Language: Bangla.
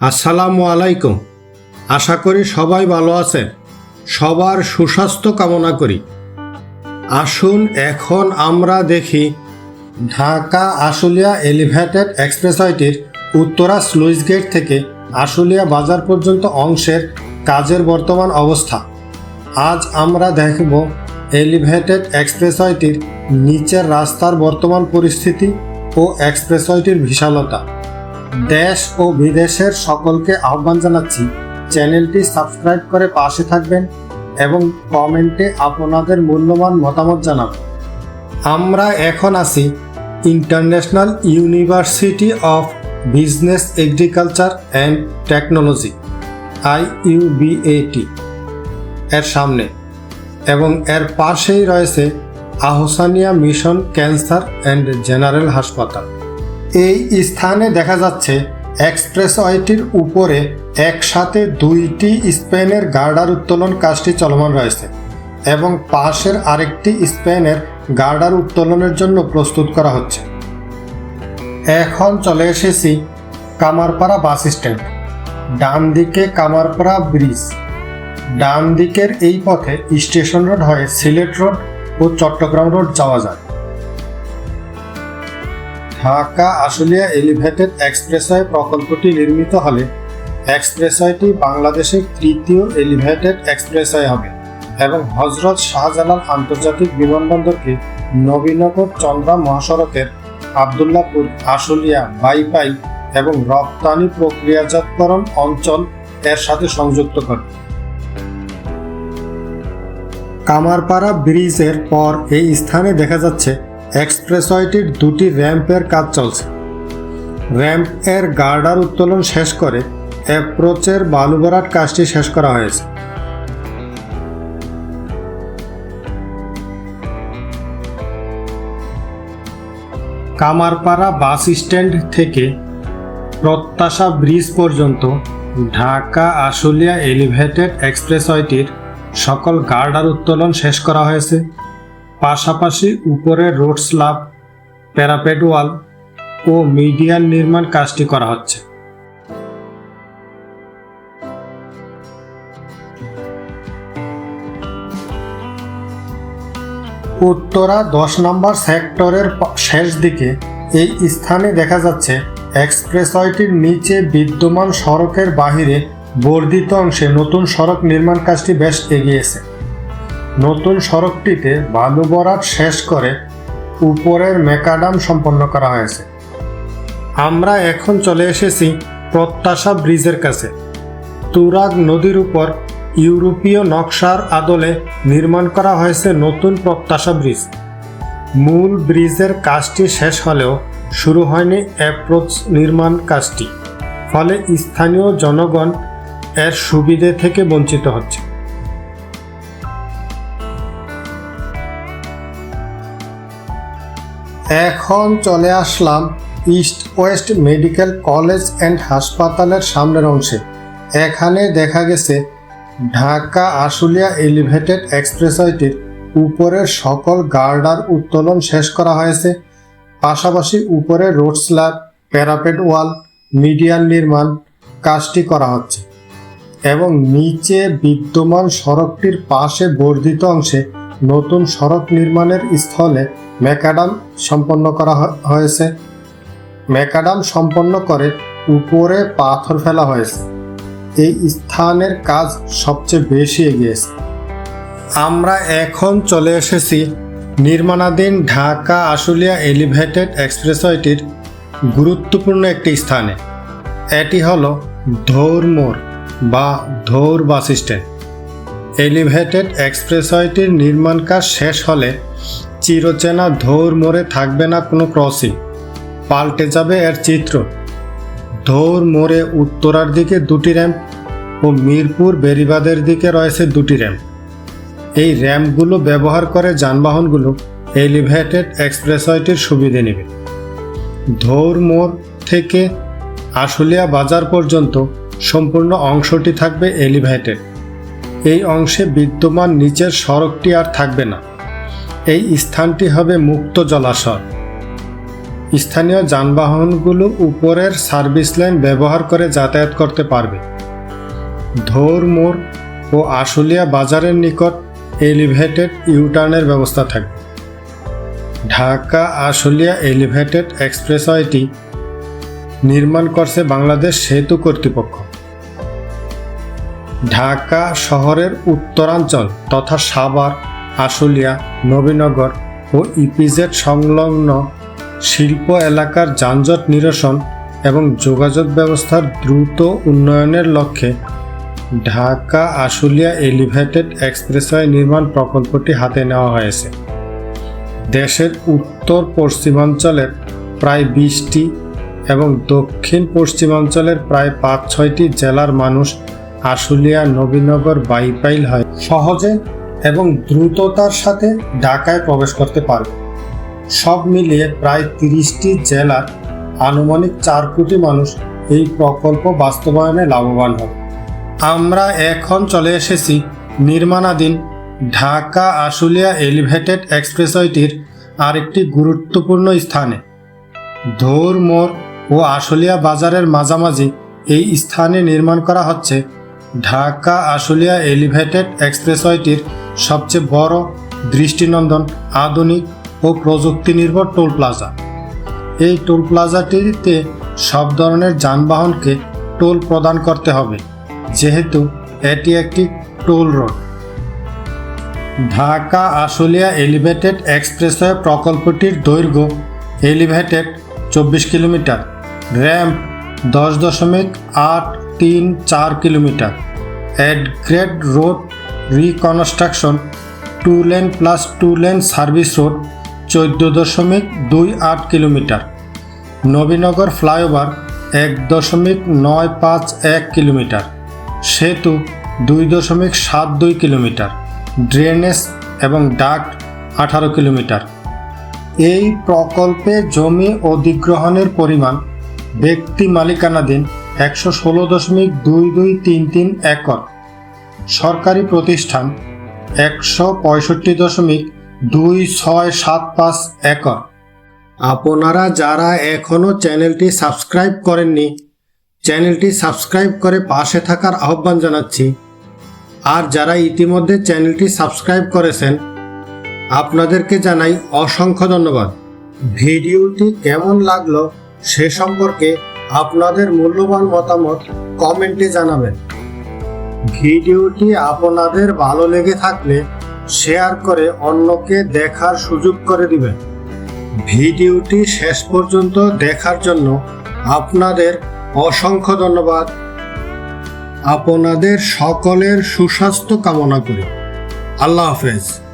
আসসালামু আলাইকুম। আশা করি সবাই ভালো আছেন। সবার সুস্বাস্থ্য কামনা করি। আসুন এখন আমরা দেখি ঢাকা আশুলিয়া এলিভেটেড এক্সপ্রেসওয়েটির উত্তরা স্লুইস গেট থেকে আশুলিয়া বাজার পর্যন্ত অংশের কাজের বর্তমান অবস্থা। আজ আমরা দেখব এলিভেটেড এক্সপ্রেসওয়েটির নিচের রাস্তার বর্তমান পরিস্থিতি ও এক্সপ্রেসওয়েটির বিশালতা। দেশ ও বিদেশের সকলকে আহ্বান জানাচ্ছি। চ্যানেলটি সাবস্ক্রাইব করে পাশে থাকবেন এবং কমেন্টে আপনাদের মূল্যবান মতামত জানাবেন আমরা এখন আছি International University of Business, Agriculture and Technology I UBAT এর সামনে এবং এর পাশেই রয়েছে Ahsania mission cancer and general হাসপাতাল। এই স্থানে দেখা যাচ্ছে এক্সপ্রেসওয়েটির উপরে একসাথে দুইটি স্পেনের গার্ডার উত্তোলন কাজটি চলমান রয়েছে এবং পাশের আরেকটি স্পেনের গার্ডার উত্তোলনের জন্য প্রস্তুত করা হচ্ছে। এখন চলে এসেছি কামারপাড়া বাস স্ট্যান্ড ডান দিকে কামারপাড়া ব্রিজ। ডান দিকের এই পথে স্টেশন রোড হয়ে সিলেট রোড ও চট্টগ্রাম রোড যাওয়া যায়। ঢাকা আশুলিয়া এলিভেটেড এক্সপ্রেসওয়ে প্রকল্পটি নির্মিত হলে এক্সপ্রেসওয়েটি বাংলাদেশের তৃতীয় এলিভেটেড এক্সপ্রেসওয়ে হবে এবং হজরত শাহজালাল আন্তর্জাতিক বিমানবন্দরকে নবীনগর চন্দ্রা মহাসড়কের আবদুল্লাপুর আশুলিয়া বাইপাই এবং রপ্তানি প্রক্রিয়াজাতকরণ অঞ্চল এর সাথে সংযুক্ত করে। কামারপাড়া ব্রিজের পর এই স্থানে দেখা যাচ্ছে এক্সপ্রেসওয়েটির দুটি র্যাম্পের কাজ চলছে। র্যাম্প এর গার্ডার উত্তোলন শেষ করে অ্যাপ্রোচের বালুভরাট কাজটি শেষ করা হয়েছে। কামারপাড়া বাস স্ট্যান্ড থেকে প্রত্যাশা ব্রিজ পর্যন্ত ঢাকা আশুলিয়া এলিভেটেড এক্সপ্রেসওয়েটির সকল গার্ডার উত্তোলন শেষ করা হয়েছে। পাশাপাশি উপরের রোড স্ল্যাব প্যারাপেট ওয়াল ও মিডিয়ান নির্মাণ কাজটি করা হচ্ছে। উত্তরা দশ নম্বর সেক্টরের শেষ দিকে এই স্থানে দেখা যাচ্ছে এক্সপ্রেসওয়েটির নিচে বিদ্যমান সড়কের বাহিরে বর্ধিত অংশে নতুন সড়ক নির্মাণ কাজটি বেশ এগিয়েছে নতুন সড়কটিতে বালু ভরাট শেষ করে উপরের মেকাডাম সম্পন্ন করা হয়েছে। আমরা এখন চলে এসেছি প্রত্যাশা ব্রিজের কাছে। তুরাগ নদীর উপর ইউরোপীয় নকশার আদলে নির্মাণ করা হয়েছে নতুন প্রত্যাশা ব্রিজ। মূল ব্রিজের কাজটি শেষ হলেও শুরু হয়নি অ্যাপ্রোচ নির্মাণ কাজটি, ফলে স্থানীয় জনগণ এর সুবিধে থেকে বঞ্চিত হচ্ছে। এখন চলে আসলাম East West Medical College and হাসপাতালের সামনের অংশে। এখানে দেখা গেছে ঢাকা আশুলিয়া এলিভেটেড এক্সপ্রেসওয়েটির উপরের সকল গার্ডার উত্তোলন শেষ করা হয়েছে। পাশাপাশি উপরে road slab, parapet wall, median নির্মাণ কাজটি করা হচ্ছে। এবং নিচে বিদ্যমান সড়কটির পাশে বর্ধিত অংশে নতুন সড়ক নির্মাণের স্থলে ম্যাকাডাম সম্পন্ন করা হয়েছে। ম্যাকাডাম সম্পন্ন করে উপরে পাথর ফেলা হয়েছে। এই স্থানের কাজ সবচেয়ে বেশি এগিয়েছে। আমরা এখন চলে এসেছি নির্মাণাধীন ঢাকা আশুলিয়া এলিভেটেড এক্সপ্রেসওয়েটির গুরুত্বপূর্ণ একটি স্থানে। এটি হলো ধৌর মোড় বা ধৌর বাস স্ট্যান্ড। এলিভেটেড এক্সপ্রেসওয়েটির নির্মাণ কাজ শেষ হলে চিরচেনা ধৌর মোড়ে থাকবে না কোনো ক্রসিং। পাল্টে যাবে এর চিত্র। ধৌর মোড়ে উত্তরার দিকে দুটি র্যাম্প ও মিরপুর বেরিবাদের দিকে রয়েছে দুটি র্যাম্প। এই র্যাম্পগুলো ব্যবহার করে যানবাহনগুলো এলিভেটেড এক্সপ্রেসওয়েটির সুবিধে নেবে। ধৌর মোড় থেকে আশুলিয়া বাজার পর্যন্ত সম্পূর্ণ অংশটি থাকবে এলিভেটেড। এই অংশে বিদ্যমান নিচের সড়কটি আর থাকবে না। এই স্থানটি হবে মুক্ত জলাশয়। স্থানীয় যানবাহনগুলো উপরের সার্ভিস লাইন ব্যবহার করে যাতায়াত করতে পারবে। ধৌর মোড় ও আশুলিয়া বাজারের নিকট এলিভেটেড ইউটার্নের ব্যবস্থা থাকবে। ঢাকা আশুলিয়া এলিভেটেড এক্সপ্রেসওয়েটি নির্মাণ করছে বাংলাদেশ সেতু কর্তৃপক্ষ। ঢাকা শহরের উত্তরাঞ্চল তথা সাভার, আশুলিয়া, নবীনগর ও ইপিজেড সংলগ্ন শিল্প এলাকার যানজট নিরসন এবং যোগাযোগ ব্যবস্থার দ্রুত উন্নয়নের লক্ষ্যে ঢাকা আশুলিয়া এলিভেটেড এক্সপ্রেসওয়ে নির্মাণ প্রকল্পটি হাতে নেওয়া হয়েছে। দেশের উত্তর পশ্চিমাঞ্চলের প্রায় বিশটি এবং দক্ষিণ পশ্চিমাঞ্চলের প্রায় পাঁচ ছয়টি জেলার মানুষ আশুলিয়া নবীনগর বাইপাইল হয়। সহজে এবং দ্রুততার সাথে ঢাকায় প্রবেশ করতে পারবে। সব মিলিয়ে প্রায় তিরিশটি জেলার আনুমানিক চার কোটি মানুষ এই প্রকল্প বাস্তবায়নে লাভবান হবে। আমরা এখন চলে এসেছি নির্মাণাধীন ঢাকা আশুলিয়া এলিভেটেড এক্সপ্রেসওয়েটির আরেকটি গুরুত্বপূর্ণ স্থানে। ধৌর মোড় ও আশুলিয়া বাজারের মাঝামাঝি এই স্থানে নির্মাণ করা হচ্ছে ঢাকা আশুলিয়া এলিভেটেড এক্সপ্রেসওয়েটির সবচেয়ে বড় দৃষ্টিনন্দন আধুনিক ও প্রযুক্তি নির্ভর টোল প্লাজা। এই টোল প্লাজাটিতে সব ধরনের যানবাহনকে টোল প্রদান করতে হবে, যেহেতু এটি একটি toll road. Dhaka Ashulia elevated expressway প্রকল্পটির দৈর্ঘ্য এলিভেটেড চব্বিশ কিলোমিটার, র্যাম্প দশ দশমিক আট তিন চার kilometre. At grade road reconstruction two lane plus two lane service road চোদ্দ দশমিক দুই আট কিলোমিটার। নবীনগর ফ্লাইওভার এক দশমিক নয় পাঁচ এক কিলোমিটার। সেতু দুই দশমিক সাত দুই কিলোমিটার। ড্রেনেজ এবং ডাক্ট আঠারো কিলোমিটার। এই প্রকল্পে জমি অধিগ্রহণের পরিমাণ ব্যক্তি মালিকানাধীন একশো ষোলো দশমিক দুই দুই তিন তিন একর। সরকারি প্রতিষ্ঠান একশো পঁয়ষট্টি দশমিক দুই ছয় সাত পাঁচ একর। আপনারা যারা এখনও চ্যানেলটি সাবস্ক্রাইব করেননি, চ্যানেলটি সাবস্ক্রাইব করে পাশে থাকার আহ্বান জানাচ্ছি। আর যারা ইতিমধ্যে চ্যানেলটি সাবস্ক্রাইব করেছেন, আপনাদেরকে জানাই অসংখ্য ধন্যবাদ। ভিডিওটি কেমন লাগল সে সম্পর্কে আপনাদের মূল্যবান মতামত কমেন্টে জানাবেন। ভিডিওটি আপনাদের ভালো লেগে থাকলে শেয়ার করে অন্যকে দেখার সুযোগ করে দিবেন। ভিডিওটি শেষ পর্যন্ত দেখার জন্য আপনাদের অসংখ্য ধন্যবাদ। আপনাদের সকলের সুস্বাস্থ্য কামনা করি। আল্লাহ হাফেজ।